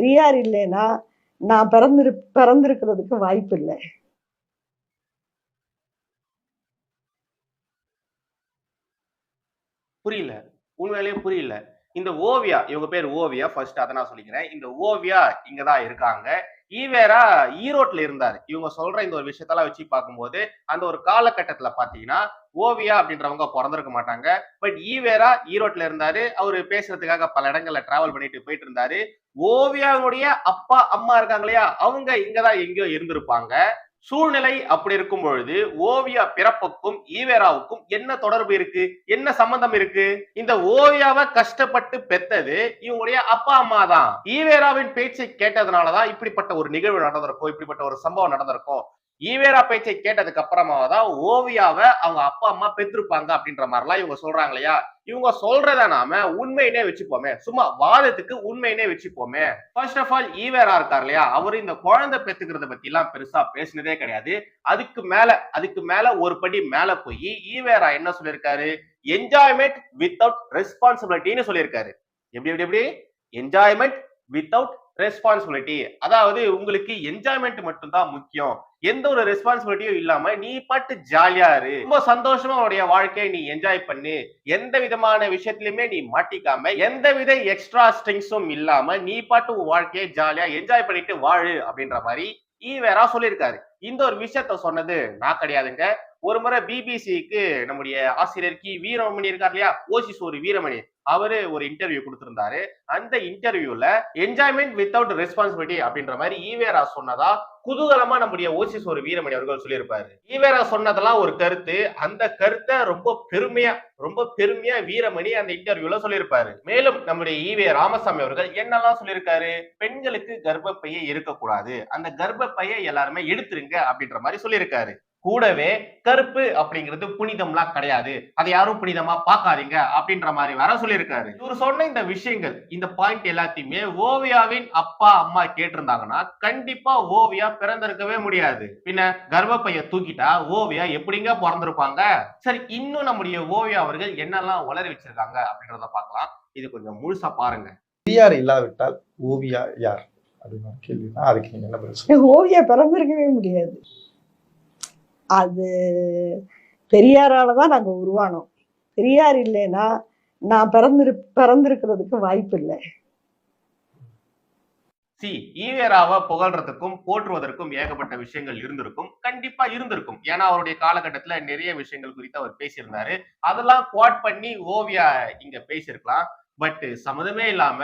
பெரியார் இல்லைன்னா நான் பிறந்திரு பிறந்திருக்கிறதுக்கு வாய்ப்பு இல்லை. புரியல. உண்மையிலேயே புரியல. இந்த ஓவியா இவங்க பேர் ஓவியா ஃபர்ஸ்ட் அதை நான் சொல்லிக்கிறேன். இந்த ஓவியா இங்கதான் இருக்காங்க. ஈவேரா ஈரோட்ல இருந்தார். இவங்க சொல்ற இந்த ஒரு விஷயத்தெல்லாம் வச்சு பார்க்கும்போது அந்த ஒரு காலகட்டத்துல பாத்தீங்கன்னா ஓவியா அப்படின்றவங்க பிறந்திருக்க மாட்டாங்க. பட் ஈவேரா ஈரோட்ல இருந்தாரு. அவரு பேசுறதுக்காக பல இடங்கள்ல டிராவல் பண்ணிட்டு போயிட்டு இருந்தாரு. ஓவியாவுடைய அப்பா அம்மா இருக்காங்க இல்லையா? அவங்க இங்கதான் எங்கேயோ இருந்திருப்பாங்க. சூழ்நிலை அப்படி இருக்கும் பொழுது ஓவியா பிறப்புக்கும் ஈவேராவுக்கும் என்ன தொடர்பு இருக்கு? என்ன சம்பந்தம் இருக்கு? இந்த ஓவியாவை கஷ்டப்பட்டு பெத்தது இவங்களுடைய அப்பா அம்மா தான். ஈவேராவின் பேச்சை கேட்டதுனாலதான் இப்படிப்பட்ட ஒரு நிகழ்வு நடந்திருக்கும் இப்படிப்பட்ட ஒரு சம்பவம் நடந்திருக்கும் ஈவேரா பேச்சை கேட்டதுக்கு அப்புறமா தான் ஓவியாவை அவங்க அப்பா அம்மா பெற்றிருப்பாங்க அப்படின்ற மாதிரிலாம் இவங்க சொல்றாங்க இல்லையா? இவங்க சொல்றத நாம உண்மையினே வச்சுப்போமே. சும்மா வாதத்துக்கு உண்மையினே வச்சுப்போமே. ஃபர்ஸ்ட் ஆஃப் ஆல் ஈவேரா இருக்கார் இல்லையா? அவரு இந்த குழந்தை பெத்துக்கிறத பத்தி எல்லாம் பெருசா பேசினதே கிடையாது. அதுக்கு மேல அதுக்கு மேல ஒரு படி மேல போய் ஈவேரா என்ன சொல்லியிருக்காரு? என்ஜாய்மெண்ட் வித்தவுட் ரெஸ்பான்சிபிலிட்டின்னு சொல்லியிருக்காரு. எப்படி எப்படி எப்படி? என்ஜாய்மெண்ட் வித்தவுட் ரெஸ்பான்சிபிலிட்டி அதாவது உங்களுக்கு என்ஜாய்மெண்ட் மட்டும்தான் முக்கியம். எந்த ஒரு ரெஸ்பான்சிபிலிட்டியும் இல்லாம நீ பாட்டு ஜாலியா இரு. ரொம்ப சந்தோஷமா உடைய வாழ்க்கையை நீ என்ஜாய் பண்ணு. எந்த விதமான விஷயத்திலுமே நீ மாட்டிக்காம எந்த வித எக்ஸ்ட்ரா ஸ்ட்ரிங்ஸும் இல்லாம நீ பாட்டு உன் வாழ்க்கையை ஜாலியா என்ஜாய் பண்ணிட்டு வாழு அப்படின்ற மாதிரி ஈவேரா சொல்லியிருக்காரு. இந்த ஒரு விஷயத்த சொன்னது நான் கிடையாதுங்க. ஒரு முறை பிபிசிக்கு நம்முடைய ஆசிரியர் கி. வீரமணி இருக்கார் இல்லையா? ஓசிஸ் ஒரு வீரமணி. அவரு ஒரு இன்டர்வியூ கொடுத்திருந்தாரு. அந்த இன்டர்வியூல என்ஜாய்மெண்ட் வித்தவுட் ரெஸ்பான்சிபிலிட்டி அப்படின்ற மாதிரி ஈவேரா சொன்னதா குதூகலமா நம்முடைய ஓசிஸ் ஒரு வீரமணி அவர்கள் சொல்லியிருப்பாரு. ஈவேரா சொன்னதெல்லாம் ஒரு கருத்து. அந்த கருத்தை ரொம்ப பெருமையா ரொம்ப பெருமையா வீரமணி அந்த இன்டர்வியூல சொல்லியிருப்பாரு. மேலும் நம்முடைய ஈவே ராமசாமி அவர்கள் என்னெல்லாம் சொல்லியிருக்காரு? பெண்களுக்கு கர்ப்பப்பையை இருக்கக்கூடாது. அந்த கர்ப்பப்பையை எல்லாருமே எடுத்துருங்க அப்படின்ற மாதிரி சொல்லியிருக்காரு. கூடவே கருப்பு அப்படிங்கிறது புனிதம்லாம் கிடையாது. அதை யாரும் புனிதமா பார்க்காதீங்க அப்படின்ற மாதிரி வர சொல்லியிருக்காரு. இவர் சொன்ன இந்த விஷயங்கள் இந்த பாயிண்ட் எல்லாத்தையுமே ஓவியாவின் அப்பா அம்மா கேட்டிருந்தாங்கன்னா கண்டிப்பா ஓவியா பிறந்திருக்கவே முடியாது. பின்ன கர்ப்பப்பைய தூக்கிட்டா ஓவியா எப்படிங்க பிறந்திருப்பாங்க? சரி இன்னும் நம்முடைய ஓவியா அவர்கள் என்னெல்லாம் உளறி வச்சிருக்காங்க அப்படின்றத பார்க்கலாம். இது கொஞ்சம் முழுசா பாருங்க. பெரியார் இல்லாவிட்டால் ஓவியா யார்? அப்படின்னு கேள்வினா அதுக்கு நீங்க என்ன ஓவியா பிறந்திருக்கவே முடியாது. அது பெரியாரால தான் நாங்க உருவானோம். பெரியார் இல்லைன்னா நான் பிறந்திரு பிறந்திருக்கிறதுக்கு வாய்ப்பு இல்லை. சி ஈவேராவை புகழ்றதுக்கும் போற்றுவதற்கும் ஏகப்பட்ட விஷயங்கள் இருந்திருக்கும். கண்டிப்பா இருந்திருக்கும். ஏன்னா அவருடைய காலகட்டத்துல நிறைய விஷயங்கள் குறித்து அவர் பேசியிருந்தாரு. அதெல்லாம் குவாட் பண்ணி ஓவியா இங்க பேசியிருக்கலாம். பட் சம்மதமே இல்லாம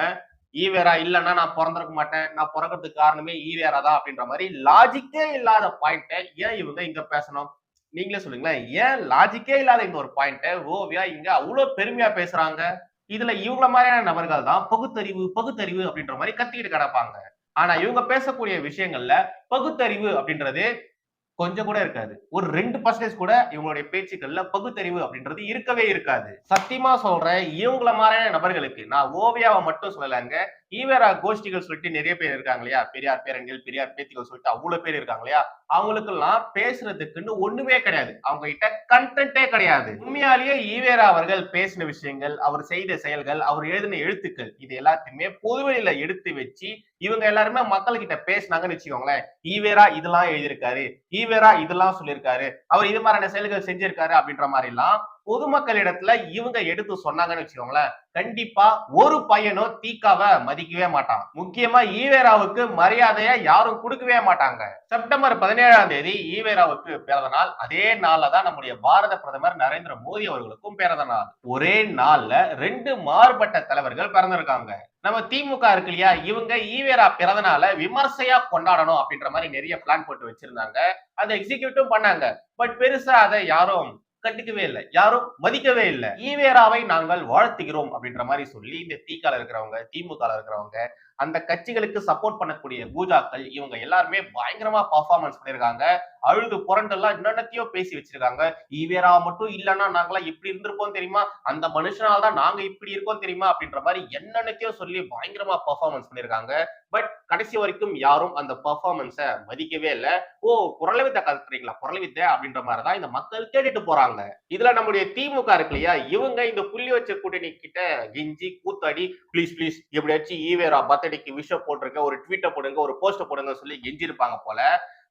ஈவேரா இல்லைன்னா நான் பிறந்திருக்க மாட்டேன். நான் பிறக்கிறதுக்கு காரணமே ஈவேரா தான் அப்படின்ற மாதிரி லாஜிக்கே இல்லாத பாயிண்ட்டை ஏன் இவங்க இங்க பேசணும்? நீங்களே சொல்லுங்களேன். ஏன் லாஜிக்கே இல்லாத இந்த ஒரு பாயிண்ட்டை ஓவியா இங்க அவ்வளவு பெருமையா பேசுறாங்க? இதுல இவங்கள மாதிரியான நபர்கள் தான் பகுத்தறிவு பகுத்தறிவு அப்படின்ற மாதிரி கத்திக்கிட்டு கிடப்பாங்க. ஆனா இவங்க பேசக்கூடிய விஷயங்கள்ல பகுத்தறிவு அப்படின்றது கொஞ்சம் கூட இருக்காது. ஒரு ரெண்டு பர்சன்டேஜ் கூட இவங்களுடைய பேச்சுக்கள்ல பகுத்தறிவு அப்படின்றது இருக்கவே இருக்காது. சத்தியமா சொல்றேன் இவங்கள மாதிரியான நபர்களுக்கு நான் ஓவியாவை மட்டும் சொல்லலைங்க ஈவேரா கோஷ்டிகள் சொல்லிட்டு நிறைய பேர் இருக்காங்க இல்லையா? பெரியார் பேரன்கள் பெரியார் பேத்திகள் சொல்லிட்டு அவ்வளவு பேர் இருக்காங்க இல்லையா? அவங்களுக்கெல்லாம் பேசுறதுக்குன்னு ஒண்ணுமே கிடையாது. அவங்க கிட்ட கண்டென்ட்டே கிடையாது. உண்மையாலேயே ஈவேரா அவர்கள் பேசின விஷயங்கள் அவர் செய்த செயல்கள் அவர் எழுதின எழுத்துக்கள் இது எல்லாத்தையுமே பொதுவெளியில எடுத்து வச்சு இவங்க எல்லாருமே மக்கள் கிட்ட பேசினாங்கன்னு வச்சுக்கோங்களேன். ஈவேரா இதெல்லாம் எழுதியிருக்காரு. ஈவேரா இதெல்லாம் சொல்லியிருக்காரு. அவர் இது மாதிரியான செயல்கள் செஞ்சிருக்காரு அப்படின்ற மாதிரி எல்லாம் பொதுமக்களிடத்துல இவங்க எடுத்து சொன்னாங்கன்னு வச்சுக்கோங்களேன் கண்டிப்பா ஒரு பையனும் தீக்காவை மதிக்கவே மாட்டான். முக்கியமா ஈவேராவுக்கு மரியாதைய யாரும் கொடுக்கவே மாட்டாங்க. செப்டம்பர் பதினேழாம் தேதி ஈவேராவுக்கு பிறந்த நாள். அதே நாள்ல தான் நம்முடைய பாரத பிரதமர் நரேந்திர மோடி அவர்களுக்கும் பிறந்த நாள். ஒரே நாள்ல ரெண்டு மாறுபட்ட தலைவர்கள் பிறந்திருக்காங்க. நம்ம திமுக இருக்கு இல்லையா? இவங்க ஈவேரா பிறந்தனால விமர்சையா கொண்டாடணும் அப்படின்ற மாதிரி நிறைய பிளான் போட்டு வச்சிருந்தாங்க. அதை எக்ஸிக்யூட்டும் பண்ணாங்க. பட் பெருசா அதை யாரும் கண்டுக்கவே இல்லை. யாரும் மதிக்கவே இல்லை. ஈவேராவை நாங்கள் வாழ்த்துகிறோம் அப்படின்ற மாதிரி சொல்லி இந்த தீக்கால இருக்கிறவங்க திமுக இருக்கிறவங்க அந்த கட்சிகளுக்கு சப்போர்ட் பண்ணக்கூடிய பூஜாக்கள் இவங்க எல்லாருமே பயங்கரமா பர்ஃபார்மன்ஸ் பண்ணிருக்காங்க அழுது புரண்டெல்லாம் என்னென்னத்தையோ பேசி வச்சிருக்காங்க. ஈவேரா மட்டும் இல்லைன்னா நாங்களாம் இப்படி இருந்திருப்போம் தெரியுமா? அந்த மனுஷனால தான் நாங்க இப்படி இருக்கோம் தெரியுமா? அப்படின்ற மாதிரி என்னென்னத்தையோ சொல்லி பயங்கரமா பர்ஃபார்மன்ஸ் பண்ணியிருக்காங்க. பட் கடைசி வரைக்கும் யாரும் அந்த பர்ஃபார்மன்ஸை மதிக்கவே இல்லை. ஓ குரலவித்தை கத்துறீங்களா? குரலவித்தை அப்படின்ற மாதிரி தான் இந்த மக்கள் கேட்டுட்டு போறாங்க. இதுல நம்முடைய திமுக இருக்கு இல்லையா? இவங்க இந்த புள்ளி வச்ச கூட்டணி கிட்ட கிஞ்சி கூத்தாடி ப்ளீஸ் ப்ளீஸ் எப்படியாச்சும் ஈவேரா பர்த்டேக்கு விஷ போட்டிருக்க ஒரு ட்வீட்டை போடுங்க ஒரு போஸ்ட் போடுங்க சொல்லி கெஞ்சிருப்பாங்க போல.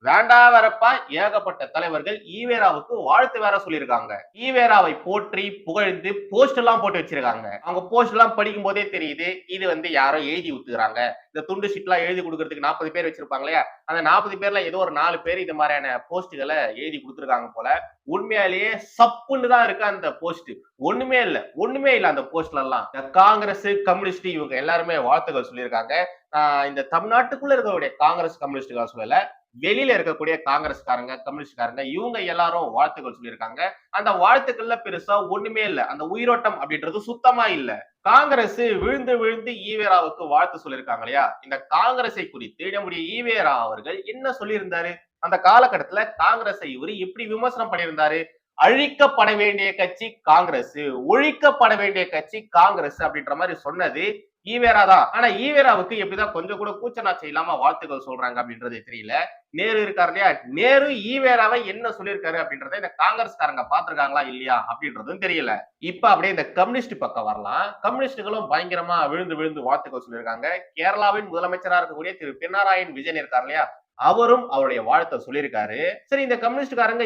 வேண்டா வரப்பா ஏகப்பட்ட தலைவர்கள் ஈவேராவுக்கு வாழ்த்து வேற சொல்லியிருக்காங்க. ஈவேராவை போற்றி புகழ்ந்து போஸ்ட் எல்லாம் போட்டு வச்சிருக்காங்க. அவங்க போஸ்ட் எல்லாம் படிக்கும் போதே தெரியுது இது வந்து யாரோ எழுதி ஊத்துக்கிறாங்க இந்த துண்டு ஷீட் எழுதி கொடுக்கறதுக்கு நாற்பது பேர் வச்சிருப்பாங்க இல்லையா அந்த நாற்பது பேர்ல ஏதோ ஒரு நாலு பேர் இது மாதிரியான போஸ்ட்டுகளை எழுதி கொடுத்துருக்காங்க போல. உண்மையாலேயே சப்புன்னு தான் இருக்கு அந்த போஸ்ட் ஒண்ணுமே இல்ல ஒண்ணுமே இல்ல அந்த போஸ்ட்ல எல்லாம். இந்த காங்கிரஸ் கம்யூனிஸ்ட் இவங்க எல்லாருமே வாழ்த்துக்கள் சொல்லியிருக்காங்க. ஆஹ் இந்த தமிழ்நாட்டுக்குள்ள இருக்கக்கூடிய காங்கிரஸ் கம்யூனிஸ்டுகள் சொல்லல. வெளியில இருக்கக்கூடிய காங்கிரஸ்காரங்க கம்யூனிஸ்ட்காரங்க இவங்க எல்லாரும் வாழ்த்துக்கள் சொல்லியிருக்காங்க. அந்த வாழ்த்துக்கள்ல பெருசா ஒண்ணுமே இல்ல. அந்த உயிரோட்டம் அப்படின்றது சுத்தமா இல்ல. காங்கிரஸ் விழுந்து விழுந்து ஈவேராவுக்கு வாழ்த்து சொல்லியிருக்காங்க இல்லையா? இந்த காங்கிரஸை குறித்து நம்முடைய ஈவேரா அவர்கள் என்ன சொல்லியிருந்தாரு? அந்த காலகட்டத்துல காங்கிரஸை இவரு எப்படி விமர்சனம் பண்ணியிருந்தாரு. அழிக்கப்பட வேண்டிய கட்சி காங்கிரஸ் ஒழிக்கப்பட வேண்டிய கட்சி காங்கிரஸ் அப்படின்ற மாதிரி சொன்னது ஈவேரா தான் ஆனா ஈவேராவுக்கு எப்படிதான் கொஞ்சம் கூட கூச்சநாச்சம் இல்லாம வாழ்த்துக்கள் சொல்றாங்க அப்படின்றது தெரியல. நேரு இருக்காரு இல்லையா? நேரு ஈவேராவை என்ன சொல்லியிருக்காரு அப்படின்றத இந்த காங்கிரஸ்காரங்க பாத்திருக்காங்களா இல்லையா அப்படின்றதும் தெரியல. இப்ப அப்படியே இந்த கம்யூனிஸ்ட் பக்கம் வரலாம். கம்யூனிஸ்டுகளும் பயங்கரமா விழுந்து விழுந்து வாழ்த்துக்கள் சொல்லியிருக்காங்க. கேரளாவின் முதலமைச்சரா இருக்கக்கூடிய திரு பினராயன் விஜயன் இருக்கார் இல்லையா? அவரும் அவருடைய வாழ்த்தை சொல்லியிருக்காரு. சரி இந்த கம்யூனிஸ்ட்காரங்க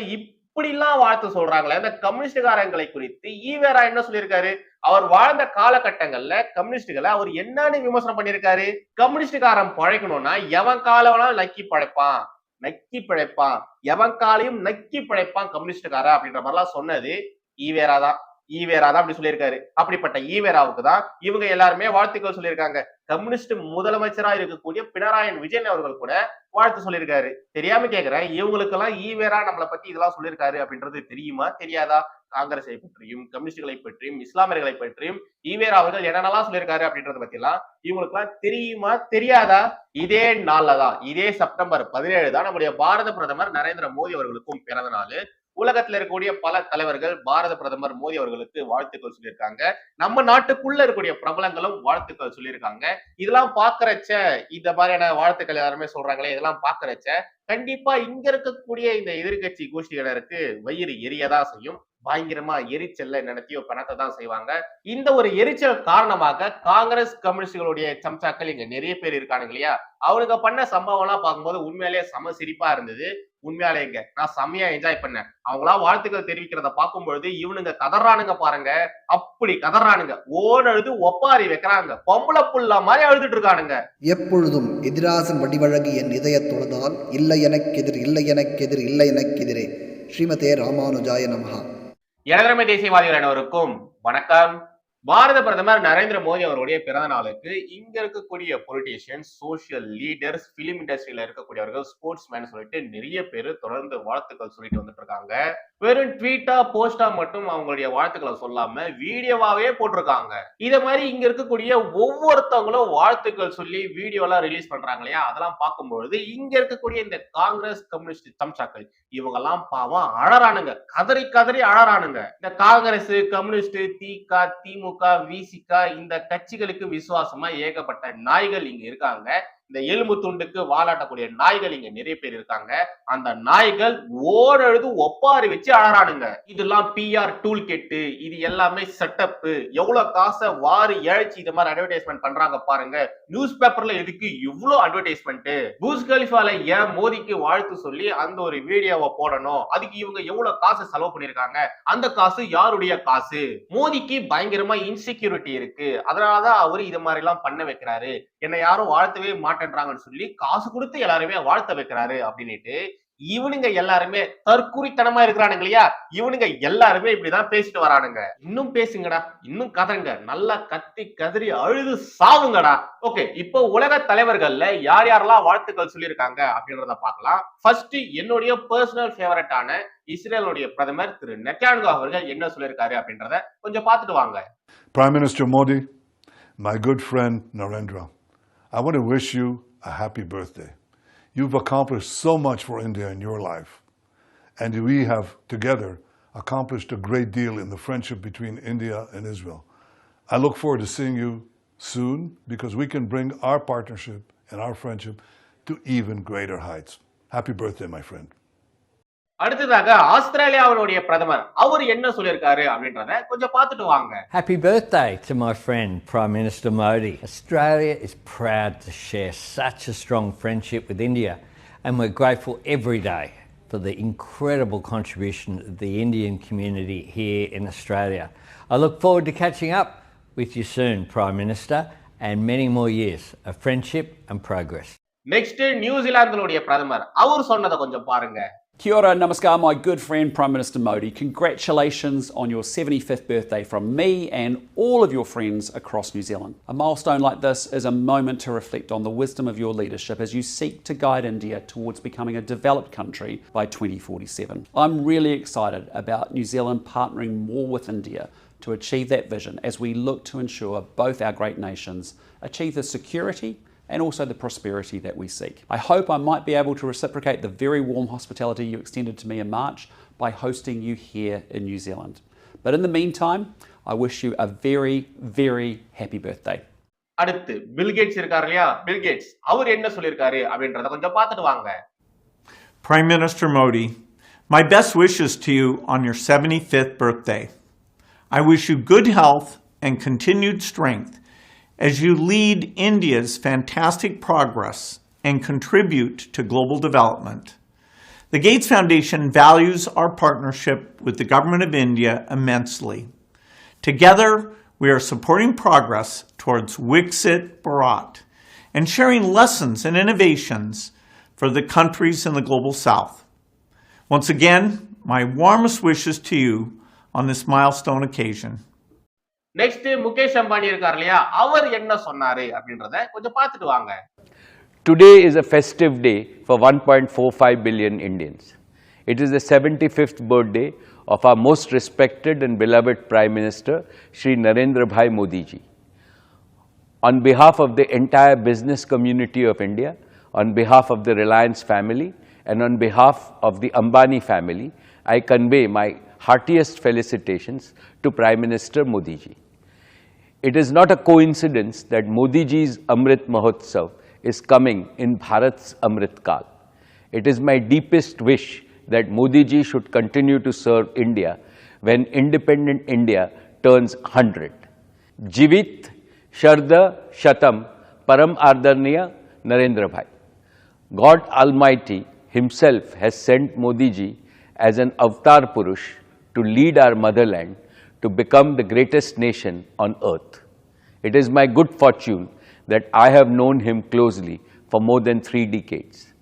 இப்படிலாம் வாழ்த்து சொல்றாங்களே அந்த கம்யூனிஸ்டுகாரங்களை குறித்து ஈவேரா என்ன சொல்லியிருக்காரு? அவர் வாழ்ந்த காலகட்டங்கள்ல கம்யூனிஸ்டுகளை அவர் என்னன்னு விமர்சனம் பண்ணியிருக்காரு. கம்யூனிஸ்டுகாரன் பழைக்கணும்னா எவன் கால வேணாலும் நக்கி பழைப்பான் நக்கி பிழைப்பான். எவன் காலையும் நக்கி பிழைப்பான் கம்யூனிஸ்டுக்கார அப்படின்ற மாதிரிலாம் சொன்னது ஈவேரா தான். ஈவேரா தான் அப்படி சொல்லியிருக்காரு. அப்படிப்பட்ட ஈவேராவுக்கு தான் இவங்க எல்லாருமே வாழ்த்துக்கள் சொல்லியிருக்காங்க. கம்யூனிஸ்ட் முதலமைச்சரா இருக்கக்கூடிய பினராயன் விஜயன் அவர்கள் கூட வாழ்த்து சொல்லியிருக்காரு. தெரியாம கேக்குறேன் இவங்களுக்கெல்லாம் ஈவேரா நம்மளை பத்தி இதெல்லாம் சொல்லியிருக்காரு அப்படின்றது தெரியுமா தெரியாதா? காங்கிரஸை பற்றியும் கம்யூனிஸ்டுகளை பற்றியும் இஸ்லாமியர்களை பற்றியும் ஈவேரா அவர்கள் என்னென்னலாம் சொல்லியிருக்காரு அப்படின்றத பத்தி எல்லாம் இவங்களுக்கு எல்லாம் தெரியுமா தெரியாதா? இதே நாள்ல தான் இதே செப்டம்பர் பதினேழு தான் நம்முடைய பாரத பிரதமர் நரேந்திர மோடி அவர்களுக்கும் பிறந்த நாள். உலகத்துல இருக்கக்கூடிய பல தலைவர்கள் பாரத பிரதமர் மோடி அவர்களுக்கு வாழ்த்துக்கள் சொல்லியிருக்காங்க. நம்ம நாட்டுக்குள்ள இருக்கக்கூடிய பிரபலங்களும் வாழ்த்துக்கள் சொல்லியிருக்காங்க. இதெல்லாம் பாக்குறச்ச இந்த மாதிரியான வாழ்த்துக்கள் எல்லாருமே சொல்றாங்களே இதெல்லாம் பாக்குறச்ச கண்டிப்பா இங்க இருக்கக்கூடிய இந்த எதிர்கட்சி கோஷ்டிகளருக்கு வயிறு எரியதான் செய்யும். பயங்கரமா எரிச்சல்ல நினைத்தியோ பணத்தை தான் செய்வாங்க. இந்த ஒரு எரிச்சல் காரணமாக காங்கிரஸ் கம்யூனிஸ்டுகளுடைய சம்சாக்கள் இங்க நிறைய பேர் இருக்கானுங்க இல்லையா? அவனுங்க பண்ண சம்பவம் எல்லாம் பார்க்கும்போது உண்மையிலேயே சம சிரிப்பா இருந்தது. உண்மையாலேங்க நான் செம்மையா என்ஜாய் பண்ணேன். அவங்களா வாழ்த்துக்கள் தெரிவிக்கிறத பார்க்கும் பொழுது இவனுங்க கதறானுங்க பாருங்க. அப்படி கதறானுங்க. ஓனழுது ஒப்பாரி வைக்கிறாங்க. பொம்பளை புள்ள மாதிரி அழுதுட்டு இருக்கானுங்க. எப்பொழுதும் எதிராசன் வடிவழகு என் இதயத் தொழுதால் இல்லை எனக்கெதிர் இல்லை எனக்கெதிர் இல்லை எனக்கெதிரே. ஸ்ரீமதே ராமானுஜாய நமஹா. இளதரமை தேசியவாதிகள் அனைவருக்கும் வணக்கம். பாரத பிரதமர் நரேந்திர மோடி அவருடைய பிறந்த நாளுக்கு இங்க இருக்கக்கூடிய பொலிட்டீஷியன்ஸ் சோசியல் லீடர்ஸ் பிலிம் இண்டஸ்ட்ரியில இருக்கக்கூடியவர்கள் ஸ்போர்ட்ஸ் மேன் சொல்லிட்டு நிறைய பேர் தொடர்ந்து வாழ்த்துக்கள் சொல்லிட்டு வந்துட்டு இருக்காங்க. வெறும் ட்வீட்டா போஸ்டா மட்டும் அவங்களுடைய வாழ்த்துக்களை சொல்லாம வீடியோவாவே போட்டிருக்காங்க. இத மாதிரி இங்க இருக்கக்கூடிய ஒவ்வொருத்தவங்களும் வாழ்த்துக்கள் சொல்லி வீடியோ எல்லாம் ரிலீஸ் பண்றாங்க இல்லையா? அதெல்லாம் பார்க்கும்பொழுது இங்க இருக்கக்கூடிய இந்த காங்கிரஸ் கம்யூனிஸ்ட் தம்சாக்கள் இவங்க எல்லாம் பாவம் அழறானுங்க. கதறி கதறி அழறானுங்க. இந்த காங்கிரஸ் கம்யூனிஸ்ட் திக திமுக விசிக இந்த கட்சிகளுக்கு விசுவாசமா ஏகப்பட்ட நாய்கள் இங்க இருக்காங்க. இந்த எலும்பு துண்டுக்கு வாலாட்டக்கூடிய நாய்கள் இங்க நிறைய பேர் இருக்காங்க. அந்த நாய்கள் ஓரழுது ஒப்பாரி வச்சு அழறானுங்க. இதெல்லாம் பிஆர் டூல் கெட்டு இது எல்லாமே செட்டப் எவ்வளவு காசை வாரி இழைச்சி இது மாதிரி அட்வர்டைஸ்மெண்ட் பண்றாங்க பாருங்க. நியூஸ் பேப்பர்ல எதுக்கு இவ்வளவு அட்வர்டைஸ்மெண்ட் பூஸ் கலிஃபால ஏன் மோதிக்கு வாழ்த்து சொல்லி அந்த ஒரு வீடியோவை போடணும். அதுக்கு இவங்க எவ்வளவு காசு செலவு பண்ணிருக்காங்க அந்த காசு யாருடைய காசு? மோதிக்கு பயங்கரமா இன்செக்யூரிட்டி இருக்கு. அதனாலதான் அவரு இது மாதிரி எல்லாம் பண்ண வைக்கிறாரு. என்னை யாரும் வாழ்த்தவே மாட்டேன்றாங்கன்னு சொல்லி காசு கொடுத்து எல்லாருமே வாழ்த்த வைக்கிறாரு அப்படின்னுட்டு இவனுங்க எல்லாருமே தற்குறித்தனமா இருக்கிறானுங்க இல்லையா? இவனுங்க எல்லாருமே இப்படிதான் பேசிட்டு வரானுங்க. இன்னும் பேசுங்கடா இன்னும் கதருங்க. நல்லா கத்தி கதறி அழுது சாவுங்கடா. ஓகே இப்போ உலக தலைவர்கள்ல யார் யாரெல்லாம் வாழ்த்துக்கள் சொல்லியிருக்காங்க அப்படின்றத பார்க்கலாம். ஃபர்ஸ்ட் என்னுடைய பர்சனல் ஃபேவரட்டான இஸ்ரேலுடைய பிரதமர் திரு நெட்டான்கோ அவர்கள் என்ன சொல்லியிருக்காரு அப்படின்றத கொஞ்சம் பார்த்துட்டு வாங்க. Prime minister Modi my good friend Narendra I want to wish you a happy birthday. You've accomplished so much for India in your life, and we have together accomplished a great deal in the friendship between India and Israel. I look forward to seeing you soon because we can bring our partnership and our friendship to even greater heights. Happy birthday, my friend. அடுத்ததாக ஆஸ்திரேலியாவுடைய பிரதமர் அவர் என்ன சொல்லியிருக்காரு அப்படின்றத கொஞ்சம் பார்த்துட்டு வாங்க Happy birthday to my friend Prime Minister Modi. Australia is proud to share such a strong friendship with India, and we're grateful every day for the incredible contribution of the Indian community here in Australia. I look forward to catching up with you soon, Prime Minister, and many more years of friendship and progress. Next நியூசிலாந்துடைய பிரதமர் அவர் சொன்னதை கொஞ்சம் பாருங்க Kia ora, namaskar, my good friend Prime Minister Modi. Congratulations on your 75th birthday from me and all of your friends across New Zealand. A milestone like this is a moment to reflect on the wisdom of your leadership as you seek to guide India towards becoming a developed country by 2047. I'm really excited about New Zealand partnering more with India to achieve that vision as we look to ensure both our great nations achieve the security and also the prosperity that we seek. I hope I might be able to reciprocate the very warm hospitality you extended to me in March by hosting you here in New Zealand. But in the meantime, I wish you a very, very happy birthday. அடுத்து Bill Gates இருக்காரு இல்லையா Bill Gates அவர் என்ன சொல்லியிருக்காரு அப்படின்றத கொஞ்சம் பார்த்துட்டு வாங்க Prime Minister Modi, my best wishes to you on your 75th birthday. I wish you good health and continued strength as you lead India's fantastic progress and contribute to global development. The Gates Foundation values our partnership with the Government of India immensely. Together, we are supporting progress towards Wixit Bharat and sharing lessons and innovations for the countries in the global south. Once again, my warmest wishes to you on this milestone occasion. Next Mukesh Ambani இருக்காரு இல்லையா அவர் என்ன சொன்னாரு அப்படின்றத கொஞ்சம் பார்த்துட்டு வாங்க Today is a festive day for 1.45 billion Indians. It is the 75th birthday of our most respected and beloved Prime Minister, Shri Narendra Bhai Modi ji. On behalf of the entire business community of India, on behalf of the Reliance family, and on behalf of the Ambani family, I convey my heartiest felicitations to Prime Minister Modi ji. It is not a coincidence that Modi ji's Amrit Mahotsav is coming in Bharat's Amrit Kal. It is my deepest wish that Modi ji should continue to serve India when independent India turns 100. Jivit Sharda Shatam Param Ardarniya Narendra Bhai. God Almighty Himself has sent Modi ji as an avatar Purush to lead our motherland to become the greatest nation on earth. It is my good fortune that I have known him closely for more than three decades.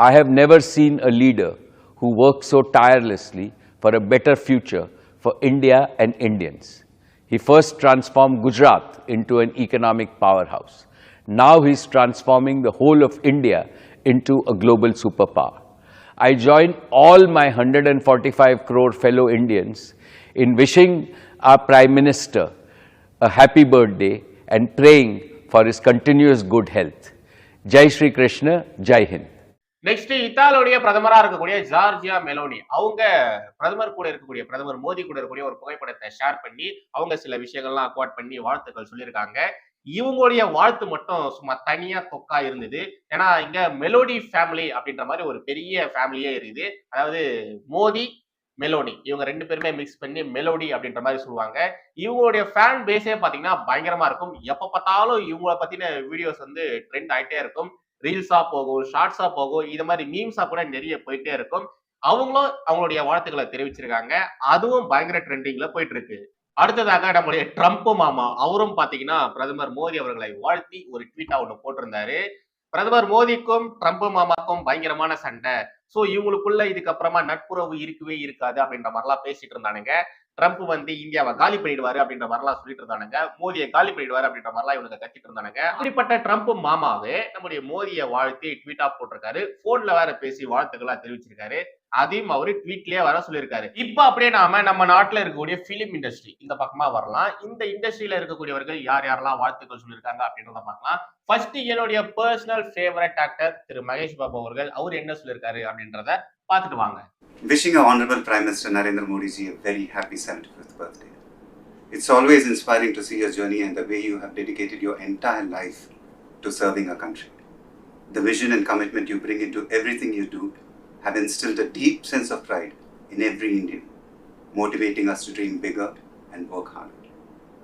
I have never seen a leader who worked so tirelessly for a better future for India and Indians. He first transformed Gujarat into an economic powerhouse. Now he is transforming the whole of India into a global superpower. I join all my 145 crore fellow Indians in wishing our Prime Minister a happy birthday and praying for his continuous good health. Jai Shri Krishna, Jai Hind. Next இத்தாலியுடைய பிரதமராக இருக்கக்கூடிய Giorgia Meloni அவங்க பிரதமர் கூட இருக்கக்கூடிய பிரதமர் மோடி கூட இருக்கக்கூடிய ஒரு புகைப்படத்தை ஷேர் பண்ணி அவங்க சில விஷயங்கள்லாம் அக்வாட் பண்ணி வாழ்த்துக்கள் சொல்லியிருக்காங்க இவங்களுடைய வாழ்த்து மட்டும் சும்மா தனியா தொக்கா இருந்தது. ஏன்னா இங்க மெலோடி ஃபேமிலி அப்படின்ற மாதிரி ஒரு பெரிய ஃபேமிலியே இருக்குது. அதாவது மோடி மெலோடி இவங்க ரெண்டு பேருமே மிக்ஸ் பண்ணி மெலோடி அப்படின்ற மாதிரி சொல்லுவாங்க. இவங்களுடைய ஃபேன் பேஸே பார்த்தீங்கன்னா பயங்கரமா இருக்கும். எப்போ பார்த்தாலும் இவங்கள பத்தின வீடியோஸ் வந்து ட்ரெண்ட் ஆகிட்டே இருக்கும். ரீல்ஸா போகும் ஷார்ட்ஸா போகும் இது மாதிரி மீம்ஸா கூட நிறைய போயிட்டே இருக்கும். அவங்களும் அவங்களுடைய வாழ்த்துக்களை தெரிவிச்சிருக்காங்க. அதுவும் பயங்கர ட்ரெண்டிங்ல போயிட்டு இருக்கு. அடுத்ததாக நம்முடைய ட்ரம்ப் மாமா. அவரும் பாத்தீங்கன்னா பிரதமர் மோடி அவர்களை வாழ்த்தி ஒரு ட்வீட்டா ஒண்ணு போட்டிருந்தாரு. பிரதமர் மோடிக்கும் ட்ரம்ப் மாமாக்கும் பயங்கரமான சண்டை. சோ இவங்களுக்குள்ள இதுக்கப்புறமா நட்புறவு இருக்கவே இருக்காது அப்படின்ற மாதிரிலாம் பேசிட்டு இருந்தானுங்க. ட்ரம்ப் வந்து இந்தியாவை காலி பண்ணிடுவாரு அப்படின்ற மாதிரிலாம் சொல்லிட்டு இருந்தானுங்க. மோதியை காலி பண்ணிடுவாரு அப்படின்ற மாதிரிலாம் இவனுங்க கத்திட்டு இருந்தானுங்க. அப்படிப்பட்ட ட்ரம்ப் மாமாவே நம்முடைய மோதியை வாழ்த்தி ட்வீட்டா போட்டிருக்காரு. போன்ல வேற பேசி வாழ்த்துக்களா தெரிவிச்சிருக்காரு. அதையும் அவரு ட்வீட்லயே வர சொல்லியிருக்காரு இப்ப அப்படியே நாம நம்ம நாட்டுல இருக்கக்கூடிய பிலிம் இண்டஸ்ட்ரி இந்த பக்கமா வரலாம் இந்த இண்டஸ்ட்ரியில இருக்கக்கூடியவர்கள் யார் யாரெல்லாம் வாழ்த்துக்கள் சொல்லியிருக்காங்க அப்படின்றத பார்க்கலாம் ஃபர்ஸ்ட் என்னுடைய பர்சனல் ஃபேவரட் ஆக்டர் திரு மகேஷ் பாபு அவர்கள் அவர் என்ன சொல்லியிருக்காரு அப்படின்றத பார்த்துட்டு வாங்க Wishing our Honorable Prime Minister Narendra Modi ji a very happy 75th birthday. It's always inspiring to see your journey and the way you have dedicated your entire life to serving our country. The vision and commitment you bring into everything you do have instilled a deep sense of pride in every Indian, motivating us to dream bigger and work harder.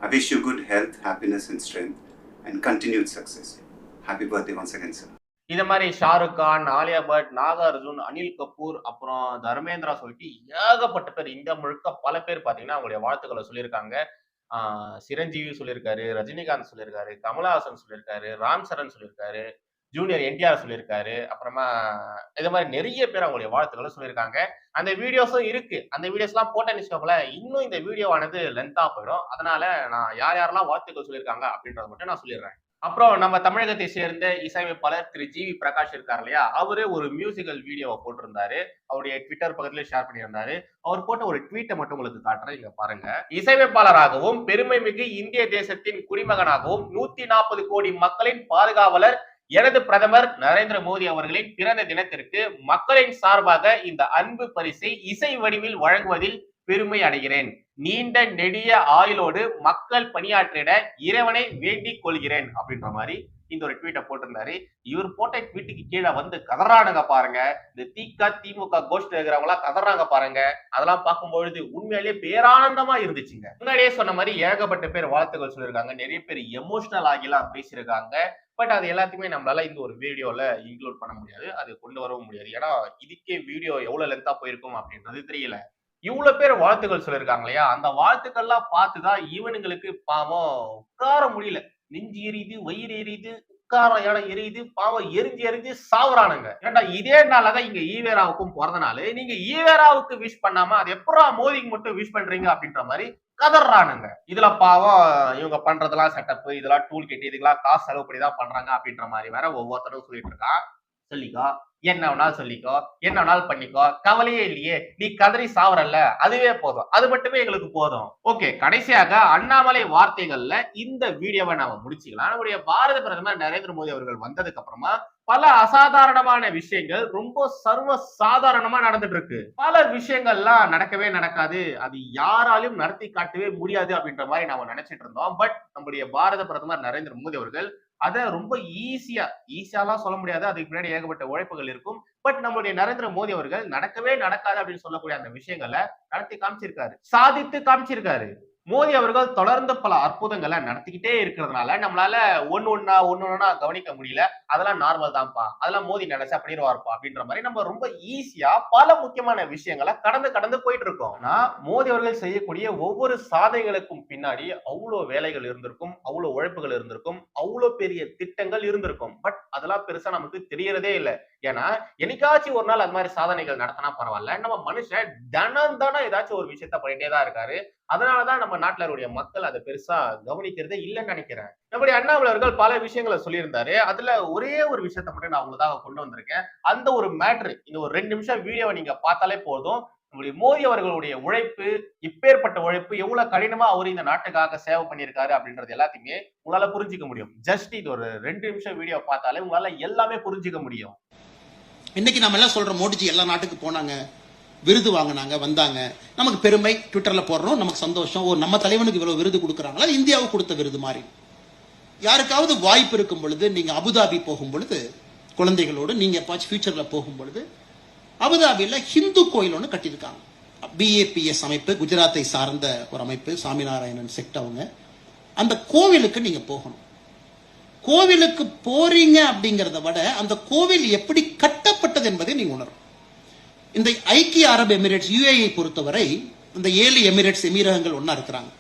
I wish you good health, happiness, and strength, and continued success. Happy birthday once again, sir. இந்த மாதிரி ஷாருக் கான் ஆலியா பட் நாகார்ஜுன் அனில் கபூர் அப்புறம் தர்மேந்திரா சொல்லிட்டு ஏகப்பட்ட பேர் India முழுக்க பல பேர் பார்த்தீங்கன்னா அவங்களுடைய வாழ்த்துக்களை சொல்லியிருக்காங்க சிரஞ்சீவி சொல்லியிருக்காரு ரஜினிகாந்த் சொல்லியிருக்காரு கமலஹாசன் சொல்லியிருக்காரு ராம் சரண் சொல்லியிருக்காரு ஜூனியர் என்டிஆர் சொல்லியிருக்காரு. அப்புறமா இது மாதிரி நிறைய பேர் அவங்களுடைய வாழ்த்துக்களை சொல்லியிருக்காங்க. அந்த வீடியோஸும் இருக்கு. அந்த வீடியோஸ்லாம் போட்டேன்னு வச்சுக்கோங்களேன் இன்னும் இந்த வீடியோவானது லென்த்தாக போயிடும். அதனால நான் யார் யாரெல்லாம் வாழ்த்துக்கள் சொல்லியிருக்காங்க அப்படின்றத மட்டும் நான் சொல்லிடுறேன். அப்புறம் நம்ம தமிழகத்தை சேர்ந்த இசையமைப்பாளர் திரு ஜி வி பிரகாஷ் இருக்கார் இல்லையா? அவரு ஒரு மியூசிக்கல் வீடியோவை போட்டிருந்தாரு. அவருடைய ட்விட்டர் பக்கத்துல ஷேர் பண்ணியிருந்தாரு. அவர் போட்ட ஒரு ட்வீட்டை மட்டும் உங்களுக்கு காட்டுறேன். இங்க பாருங்க. இசையமைப்பாளராகவும் பெருமை மிகு இந்திய தேசத்தின் குடிமகனாகவும் நூத்தி நாற்பது கோடி மக்களின் பாதுகாவலர் எனது பிரதமர் நரேந்திர மோடி அவர்களின் பிறந்த தினத்திற்கு மக்களின் சார்பாக இந்த அன்பு பரிசை இசை வடிவில் வழங்குவதில் பெருமை அடைகிறேன். நீண்ட நெடிய ஆயுளோடு மக்கள் பணியாற்றிட இறைவனை வேண்டிக் கொள்கிறேன் அப்படின்ற மாதிரி இந்த ஒரு ட்வீட்டை போட்டிருந்தாரு. இவர் போட்ட ட்வீட்டுக்கு கீழே வந்து கதறானுங்க பாருங்க. இந்த திக திமுக கோஷ்டி இருக்கிறவங்க கதறாங்க பாருங்க. அதெல்லாம் பார்க்கும்பொழுது உண்மையிலேயே பேரானந்தமா இருந்துச்சுங்க. முன்னாடியே சொன்ன மாதிரி ஏகப்பட்ட பேர் வாழ்த்துக்கள் சொல்லியிருக்காங்க. நிறைய பேர் எமோஷனல் ஆகிலாம் பேசியிருக்காங்க. பட் அது எல்லாத்தையுமே நம்மளால இந்த ஒரு வீடியோல இன்க்ளூட் பண்ண முடியாது. அது கொண்டு வரவும் முடியாது. ஏன்னா இதுக்கே வீடியோ எவ்வளவு லென்த்தா போயிருக்கும் அப்படின்றது தெரியல. இவ்வளவு பேர் வாழ்த்துக்கள் சொல்லியிருக்காங்க இல்லையா? அந்த வாழ்த்துக்கள்லாம் பார்த்துதான் இவனுங்களுக்கு பாவம் உட்கார முடியல. நெஞ்சு எரியுது வயிறு எரியுது உட்கார இடம் எரியுது பாவம் எரிஞ்சு எரிஞ்சு சாவுறானுங்க. ஏன்டா இதே நாளதான் இங்க ஈவேராவுக்கும் பிறந்த நாள். நீங்க ஈவேராவுக்கு விஷ் பண்ணாம அது எப்படா மோதிக்கு மட்டும் விஷ் பண்றீங்க அப்படின்ற மாதிரி கதறானுங்க. இதுல பாவம் இவங்க பண்றதெல்லாம் செட்டப் இதெல்லாம் டூல் கிட் இதுக்கெல்லாம் காசு செலவு பண்ணி தான் பண்றாங்க அப்படின்ற மாதிரி வேற ஒவ்வொருத்தரும் சொல்லிட்டு இருக்கான். சொல்லிக்கோ. என்ன வேணாலும் சொல்லிக்கோ. என்ன வேணாலும் பண்ணிக்கோ. கவலையே இல்லையே. நீ கதறி சாவரல்ல அதுவே போதும். அது மட்டுமே எங்களுக்கு போதும். ஓகே. கடைசியாக அண்ணாமலை வார்த்தைகள்ல இந்த வீடியோவை நாம முடிச்சுக்கலாம். நம்முடைய பாரத பிரதமர் நரேந்திர மோடி அவர்கள் வந்ததுக்கு அப்புறமா பல அசாதாரணமான விஷயங்கள் ரொம்ப சர்வ சாதாரணமா நடந்துட்டு இருக்கு பல விஷயங்கள்லாம் நடக்கவே நடக்காது. அது யாராலும் நடத்தி காட்டவே முடியாது அப்படின்ற மாதிரி நாம நினைச்சிட்டு இருந்தோம். பட் நம்முடைய பாரத பிரதமர் நரேந்திர மோடி அவர்கள் அதை ரொம்ப ஈஸியா ஈஸியாலாம் சொல்ல முடியாது. அதுக்கு பின்னாடி ஏகப்பட்ட உழைப்புகள் இருக்கும். பட் நம்மளுடைய நரேந்திர மோடி அவர்கள் நடக்கவே நடக்காது அப்படின்னு சொல்லக்கூடிய அந்த விஷயங்களை நடத்தி காமிச்சிருக்காரு. சாதித்து காமிச்சிருக்காரு. மோடி அவர்கள் தொடர்ந்து பல அற்புதங்களை நடத்திக்கிட்டே இருக்கிறதுனால நம்மளால ஒன்னு ஒன்னா ஒன்னு ஒன்னா கவனிக்க முடியல. அதெல்லாம் நார்மல் தான்ப்பா. அதெல்லாம் மோடி நினைச்சா பண்ணிடுவார்ப்பா அப்படின்ற மாதிரி நம்ம ரொம்ப ஈஸியா பல முக்கியமான விஷயங்களை கடந்து கடந்து போயிட்டு இருக்கோம். மோடி அவர்கள் செய்யக்கூடிய ஒவ்வொரு சாதனைகளுக்கும் பின்னாடி அவ்வளோ வேலைகள் இருந்திருக்கும் அவ்வளோ உழைப்புகள் இருந்திருக்கும் அவ்வளோ பெரிய திட்டங்கள் இருந்திருக்கும். பட் அதெல்லாம் பெருசா நமக்கு தெரியறதே இல்லை. ஏன்னா என்னைக்காச்சும் ஒரு நாள் அது மாதிரி சாதனைகள் நடத்தினா பரவாயில்ல. நம்ம மனுஷன் தினம் தானே ஏதாச்சும் ஒரு விஷயத்த பண்ணிட்டே தான் இருக்காரு. அதனாலதான் நம்ம நாட்டிலருடைய மக்கள் அதை பெருசா கவனிக்கிறதே இல்லைன்னு நினைக்கிறேன். நம்முடைய அண்ணாமலர்கள் பல விஷயங்களை சொல்லியிருந்தாரு. அதுல ஒரே ஒரு விஷயத்த மட்டும் நான் உங்களுக்காக கொண்டு வந்திருக்கேன். அந்த ஒரு மேட்ரு இந்த ஒரு ரெண்டு நிமிஷம் வீடியோவை நீங்க பார்த்தாலே போதும். நம்முடைய மோடி அவர்களுடைய உழைப்பு இப்பேற்பட்ட உழைப்பு எவ்வளவு கடினமா அவர் இந்த நாட்டுக்காக சேவை பண்ணியிருக்காரு அப்படின்றது எல்லாத்தையுமே உங்களால புரிஞ்சுக்க முடியும். ஜஸ்ட் இது ஒரு ரெண்டு நிமிஷம் வீடியோ பார்த்தாலே உங்களால எல்லாமே புரிஞ்சுக்க முடியும். இன்னைக்கு நம்ம எல்லாம் சொல்றோம் மோடிஜி எல்லா நாட்டுக்கு போனாங்க விருது வாங்கினாங்க வந்தாங்க. நமக்கு பெருமை ட்விட்டர்ல போடுறோம் நமக்கு சந்தோஷம். ஓ நம்ம தலைவனுக்கு இவ்வளவு விருது கொடுக்குறாங்களா? இந்தியாவுக்கு கொடுத்த விருது மாதிரி. யாருக்காவது வாய்ப்பு இருக்கும் பொழுது நீங்க அபுதாபி போகும் பொழுது குழந்தைகளோடு நீங்க எப்பாச்சும் ஃபியூச்சர்ல போகும் பொழுது அபுதாபியில ஹிந்து கோயில் ஒன்று கட்டியிருக்காங்க. பிஏபிஎஸ் அமைப்பு குஜராத்தை சார்ந்த ஒரு அமைப்பு சாமிநாராயணன் செக்ட் அவங்க. அந்த கோவிலுக்கு நீங்க போகணும். கோவிலுக்கு போறீங்க அப்படிங்கறத விட அந்த கோவில் எப்படி கட்டப்பட்டது என்பதை நீ உணரும். இந்த ஐக்கிய அரபு எமிரேட்ஸ் யுஏஐ பொறுத்தவரை இந்த ஏழு எமிரேட்ஸ் எமிரகங்கள் ஒன்னா இருக்கிறாங்க.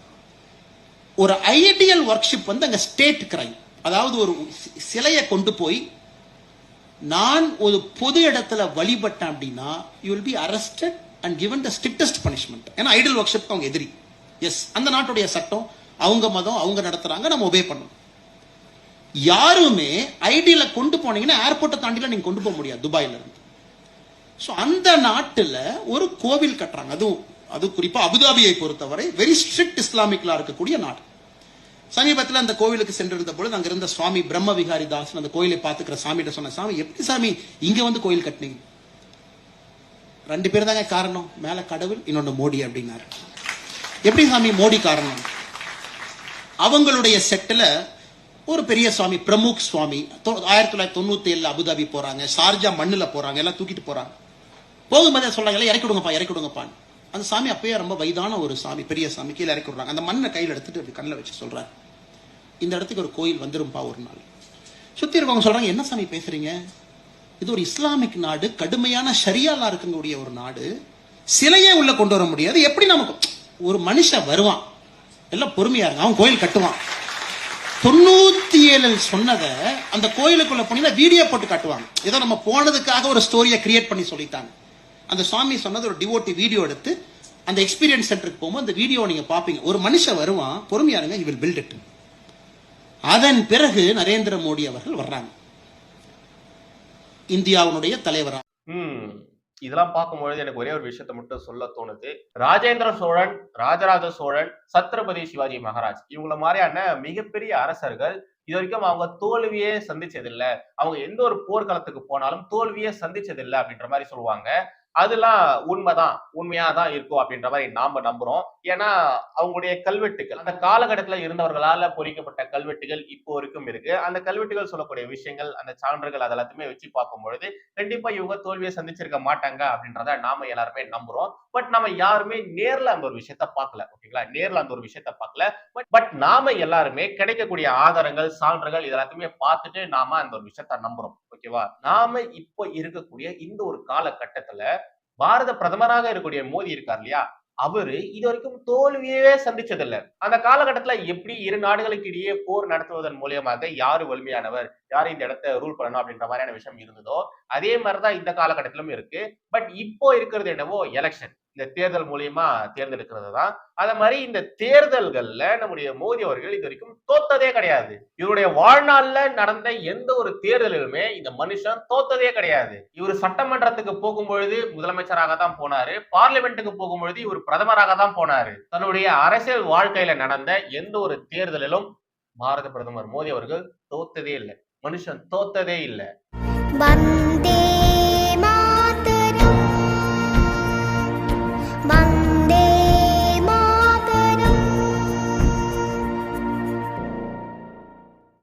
ஒரு ஐடியல் ஒர்க்ஷிப் வந்து அங்க ஸ்டேட் கிரைம் அதாவது ஒரு சிலையை கொண்டு போய் நான் ஒரு பொது இடத்துல வழிபட்டேன் அப்படின்னா you will be arrested and given the strictest punishment ஏன்னா ஐடியல் ஒர்க்ஷிப் அவங்க எதிரி. எஸ் அந்த நாட்டுடைய சட்டம் அவங்க மதம் அவங்க நடத்துறாங்க நம்ம ஒபே பண்ணணும். யாருமே ஐடியில கொண்டு போனீங்கன்னா ஏர்போர்ட்டை தாண்டிலாம் நீங்க கொண்டு போக முடியாது துபாயில இருந்து. ஸோ அந்த நாட்டில் ஒரு கோவில் கட்டுறாங்க. அதுவும் அது குறிப்பா அபுதாபியை பொறுத்தவரை வெரி ஸ்ட்ரிக்ட் இஸ்லாமிக்லா இருக்கக்கூடிய நாடு. சமீபத்தில் அந்த கோவிலுக்கு சென்றிருந்த பொழுது அங்க இருந்த சுவாமி பிரம்ம விகாரி தாசன் அந்த கோயிலை பார்த்துக்கிற சாமிகிட்ட சொன்ன சாமி எப்படி சாமி இங்க வந்து கோயில் கட்டினீங்க? ரெண்டு பேர் தாங்க காரணம். மேல கடவுள் இன்னொன்னு மோடி அப்படின்னாரு. எப்படி சாமி மோடி காரணம்? அவங்களுடைய செட்டில் ஒரு பெரிய சுவாமி பிரமுக் சுவாமி. தொ- ஆயிரத்தி தொள்ளாயிரத்தி தொண்ணூத்தி ஏழுல அபுதாபி போறாங்க ஷார்ஜா மண்ணுல போறாங்க எல்லாம் தூக்கிட்டு போறாங்க. போகும்போதே சொல்றாங்க எல்லாம் இறக்கி விடுங்கப்பா இறக்கி விடுங்கப்பான்னு. அந்த சாமி அப்பயே ரொம்ப வயதான ஒரு சாமி பெரிய சாமி கீழே இறக்கி விடுறாங்க. அந்த மண்ணை கையில் எடுத்துட்டு அப்படி கண்ணில் வச்சு சொல்றாரு. இந்த இடத்துக்கு ஒரு கோயில் வந்துரும்பா ஒரு நாள். சுத்தி இருக்கவங்க சொல்றாங்க என்ன சாமி பேசுறீங்க? இது ஒரு இஸ்லாமிக் நாடு கடுமையான ஷரியாலா இருக்கக்கூடிய ஒரு நாடு. சிலையே உள்ள கொண்டு வர முடியாது. எப்படி நமக்கு ஒரு மனுஷன் வருவான். எல்லாம் பொறுமையா இருக்கும் அவன் கோயில் கட்டுவான். தொண்ணூத்தி ஏழில் சொன்னதை அந்த கோயிலுக்குள்ள போனீங்கன்னா வீடியோ போட்டு காட்டுவாங்க. ஏதோ நம்ம போனதுக்காக ஒரு ஸ்டோரியை கிரியேட் பண்ணி சொல்லிட்டாங்க. அந்த சுவாமி சொன்னது ஒரு டிவோட்டி வீடியோ எடுத்து அந்த எக்ஸ்பீரியன்ஸ் சென்டருக்கு போகும்போது அந்த வீடியோ நீங்க பாப்பீங்க ஒரு மனுஷன் வருவான் பொறுமையா இருங்க இவில் பில்ட் இட் அதன் பிறகு நரேந்திர மோடி அவர்கள் வர்றாங்க. இந்தியாவினுடைய தலைவரா ம். இதெல்லாம் பார்க்கும்பொழுது எனக்கு ஒரே ஒரு விஷயத்த மட்டும் சொல்ல தோணுது. ராஜேந்திர சோழன் ராஜராஜ சோழன் சத்ரபதி சிவாஜி மகாராஜ் இவங்கள மாதிரியான மிகப்பெரிய அரசர்கள் இது வரைக்கும் அவங்க தோல்வியே சந்திச்சதில்லை. அவங்க எந்த ஒரு போர்க்களத்துக்கு போனாலும் தோல்வியே சந்திச்சதில்லை அப்படின்ற மாதிரி சொல்லுவாங்க. அதெல்லாம் உண்மைதான் உண்மையா தான் இருக்கும் அப்படின்ற மாதிரி நாம நம்புறோம். ஏன்னா அவங்களுடைய கல்வெட்டுகள் அந்த காலகட்டத்தில் இருந்தவர்களால பொறிக்கப்பட்ட கல்வெட்டுகள் இப்போ வரைக்கும் இருக்கு. அந்த கல்வெட்டுகள் சொல்லக்கூடிய விஷயங்கள் அந்த சான்றுகள் அது எல்லாத்தையுமே வச்சு பார்க்கும் பொழுது கண்டிப்பா இவங்க தோல்வியை சந்திச்சிருக்க மாட்டாங்க அப்படின்றத நாம எல்லாருமே நம்புறோம். பட் நம்ம யாருமே நேர்ல அந்த ஒரு விஷயத்த பார்க்கல ஓகேங்களா? நேர்ல அந்த ஒரு விஷயத்த பார்க்கல. பட் பட் நாம எல்லாருமே கிடைக்கக்கூடிய ஆதாரங்கள் சான்றுகள் இது எல்லாத்தையுமே பார்த்துட்டு நாம அந்த ஒரு விஷயத்த நம்புறோம் ஓகேவா? நாம இப்போ இருக்கக்கூடிய இந்த ஒரு காலகட்டத்துல பாரத பிரதமராக இருக்கக்கூடிய மோடி இருக்கார் இல்லையா? அவரு இது வரைக்கும் தோல்வியவே சந்திச்சதில்லை. அந்த காலகட்டத்துல எப்படி இரு நாடுகளுக்கு இடையே போர் நடத்துவதன் மூலியமாக யாரு வலிமையானவர் யாரு இந்த இடத்த ரூல் பண்ணணும் அப்படின்ற மாதிரியான விஷயம் இருந்ததோ அதே மாதிரிதான் இந்த காலகட்டத்திலும் இருக்கு. பட் இப்போ இருக்கிறது என்னவோ எலெக்ஷன் இந்த தேர்தல் மூலியமா தேர்ந்தெடுக்கிறது தான் அத மாதிரி இந்த தேர்தல்கள்ல நம்முடைய மோடி அவர்கள் இது வரைக்கும் தோத்ததே கிடையாது. இவருடைய வாழ்நாள்ல நடந்த எந்த ஒரு தேர்தலிலுமே இந்த மனுஷன் தோத்ததே கிடையாது. இவர் சட்டமன்றத்துக்கு போகும்பொழுது முதலமைச்சராக தான் போனாரு. பார்லிமெண்ட்டுக்கு போகும்பொழுது இவர் பிரதமராக தான் போனாரு. தன்னுடைய அரசியல் வாழ்க்கையில நடந்த எந்த ஒரு தேர்தலிலும் பாரத பிரதமர் மோடி அவர்கள் தோத்ததே இல்லை. மனுஷன் தோத்ததே இல்லை.